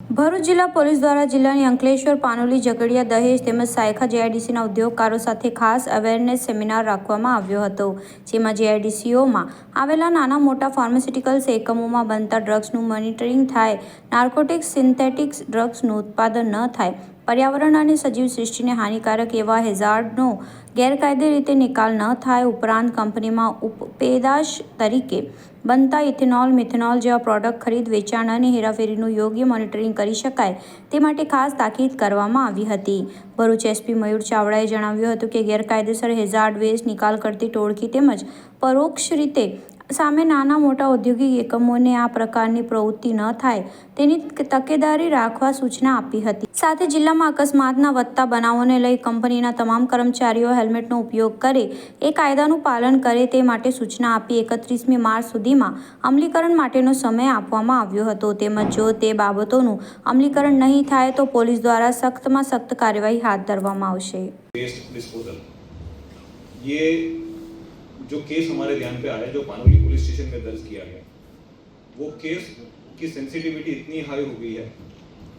ભરૂચ જિલ્લા પોલીસ દ્વારા જિલ્લાની અંકલેશ્વર, પાનોલી, ઝઘડિયા, દહેજ તેમજ સાયખા જેઆઈડીસીના ઉદ્યોગકારો સાથે ખાસ અવેરનેસ સેમિનાર રાખવામાં આવ્યો હતો, જેમાં જેઆઈડીસીઓમાં આવેલા નાના મોટા ફાર્માસ્યુટિકલ્સ એકમોમાં બનતા ડ્રગ્સનું મોનિટરિંગ થાય નાર્કોટિક્સ સિન્થેટિક્સ ડ્રગ્સનું ઉત્પાદન ન થાય પર્યાવરણ અને સજીવ સૃષ્ટિને હાનિકારક એવા હેઝાર્ડનો ગેરકાયદે રીતે નિકાલ ન થાય ઉપરાંત કંપનીમાં ઉપપેદાશ તરીકે બનતા ઇથેનોલ, મિથેનોલ જેવા પ્રોડક્ટ ખરીદ, વેચાણ અને હેરાફેરીનું યોગ્ય મોનિટરિંગ કરી શકાય તે માટે ખાસ તાકીદ કરવામાં આવી હતી. ભરૂચ એસપી મયુર ચાવડાએ જણાવ્યું હતું કે ગેરકાયદેસર હેઝાર્ડ વેસ્ટ નિકાલ કરતી ટોળકી તેમજ પરોક્ષ રીતે સામે નાના મોટા ઔદ્યોગિક એકમોને આ પ્રકારની પ્રવૃત્તિ ન થાય તેની તકેદારી રાખવા સૂચના આપી હતી. સાથે જિલ્લામાં અકસ્માતના વધતા બનાવોને લઈ કંપનીના તમામ કર્મચારીઓ હેલ્મેટનો ઉપયોગ કરે, એ કાયદાનું પાલન કરે તે માટે સૂચના આપી એકત્રીસમી માર્ચ સુધીમાં અમલીકરણ માટેનો સમય આપવામાં આવ્યો હતો. તેમજ જો તે બાબતોનું અમલીકરણ નહીં થાય તો પોલીસ દ્વારા સખ્તમાં સખ્ત કાર્યવાહી હાથ ધરવામાં આવશે. जो केस हमारे ध्यान पे आया जो पानोली पुलिस स्टेशन में दर्ज किया गया, वो केस की सेंसिटिविटी इतनी हाई हो गई है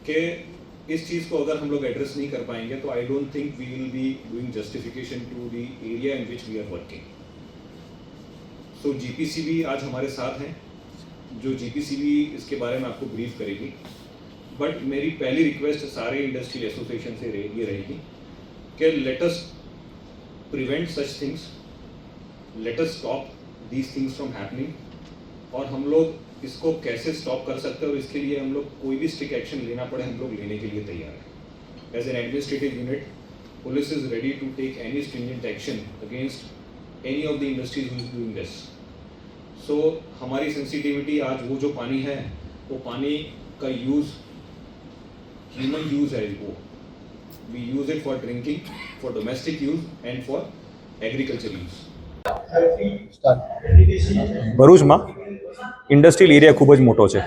कि इस चीज़ को अगर हम लोग एड्रेस नहीं कर पाएँगे तो I don't think we will be doing justification to the area in which we are working so GPCB आज हमारे साथ हैं, जो जीपीसीबी इसके बारे में आपको ब्रीफ करेगी। बट मेरी पहली रिक्वेस्ट सारे इंडस्ट्रियल एसोसिएशन से ये रहेगी कि let prevent such such us stop these things from happening. और हम लोग इसको कैसे स्टॉप कर सकते हैं और इसके लिए हम लोग कोई भी स्ट्रिक एक्शन लेना पड़े हम लोग लेने के लिए तैयार हैं। As an administrative unit police is ready to take any stringent action against any of the industries is doing this so हमारी सेंसिटिविटी आज वो जो पानी है वो पानी का यूज़ ह्यूमन यूज़ है वो। We use it for drinking, for domestic use, and for agriculture use. ભરૂચમાં ઇન્ડસ્ટ્રીયલ એરિયા ખૂબ જ મોટો છે.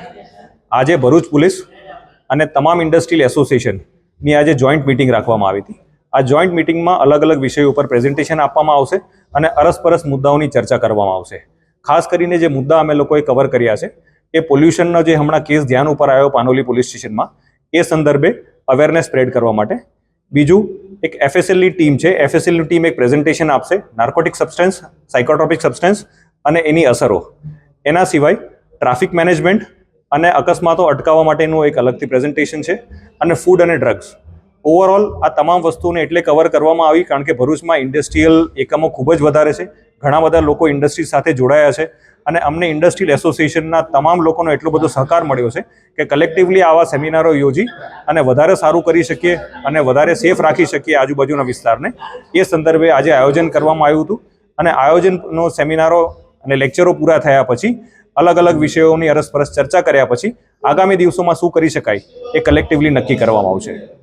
આજે ભરૂચ પોલીસ અને તમામ ઇન્ડસ્ટ્રીયલ એસોસિએશનની આજે જોઈન્ટ મિટિંગ રાખવામાં આવી હતી. આ જોઈન્ટ મિટિંગમાં અલગ અલગ વિષયો ઉપર પ્રેઝન્ટેશન આપવામાં આવશે અને અરસપરસ મુદ્દાઓની ચર્ચા કરવામાં આવશે. ખાસ કરીને જે મુદ્દા અમે લોકોએ કવર કર્યા છે, એ પોલ્યુશનનો જે હમણાં કેસ ધ્યાન ઉપર આવ્યો પાનોલી પોલીસ સ્ટેશનમાં, એ સંદર્ભે અવેરનેસ સ્પ્રેડ કરવા માટે. બીજું એક એફએસએલની ટીમ છે. એફએસએલની ટીમ એક પ્રેઝન્ટેશન આપશે. નાર્કોટિક સબસ્ટન્સ સાયકોટ્રોપિક સબસ્ટન્સ અને એની અસરો. એના સિવાય ટ્રાફિક મેનેજમેન્ટ અને અકસ્માતો અટકાવવા માટેનું એક અલગથી પ્રેઝન્ટેશન છે અને ફૂડ અને ડ્રગ્સ ઓવરઓલ આ તમામ વસ્તુઓને એટલે કવર કરવામાં આવી કારણ કે ભરૂચમાં ઇન્ડસ્ટ્રીયલ એકમો ખૂબ જ વધારે છે. ઘણા બધા લોકો ઇન્ડસ્ટ્રી સાથે જોડાયા છે અને અમને ઇન્ડસ્ટ્રીયલ એસોસિએશનના તમામ લોકોનો એટલો બધો સહકાર મળ્યો છે કે કલેક્ટિવલી આવા સેમિનારો યોજી અને વધારે સારું કરી શકીએ અને વધારે સેફ રાખી શકીએ આજુબાજુના વિસ્તારને. એ સંદર્ભે આજે આયોજન કરવામાં આવ્યું હતું અને આયોજનનો સેમિનારો અને લેક્ચરો પૂરા થયા પછી, અલગ અલગ વિષયોની અરસપરસ ચર્ચા કર્યા પછી, આગામી દિવસોમાં શું કરી શકાય એ કલેક્ટિવલી નક્કી કરવામાં આવશે.